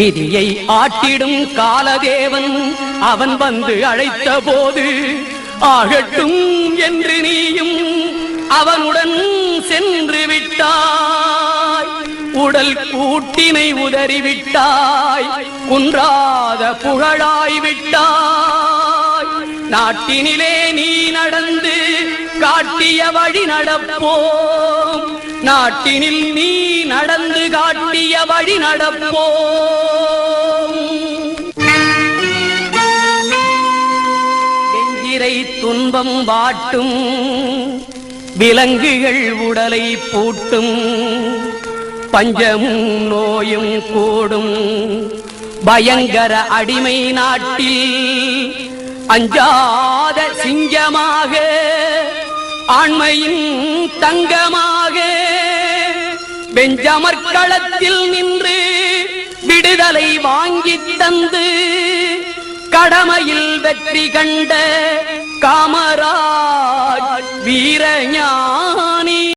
விதியை ஆட்டிடும் காலதேவன் அவன் வந்து அழைத்த போது ஆகட்டும் என்று நீயும் அவனுடன் சென்று விட்டாய். உடல் கூட்டினை உதறிவிட்டாய் குன்றாத புகழாய் விட்டாய். நாட்டினிலே நீ நடந்து காட்டிய வழி நடப்போம். நாட்டினில் நீ நடந்து காட்டிய வழி நடப்போம். நெஞ்சிரை துன்பம் வாட்டும் விலங்குகள் உடலை பூட்டும் பஞ்சமும் நோயும் கூடும். பயங்கர அடிமை நாட்டில் அஞ்சாத சிங்கமாக ஆண்மையின் தங்கமாக பெஞ்சமர்களத்தில் நின்று விடுதலை வாங்கி தந்து கடமையில் வெற்றி கண்ட காமராஜ் வீரஞா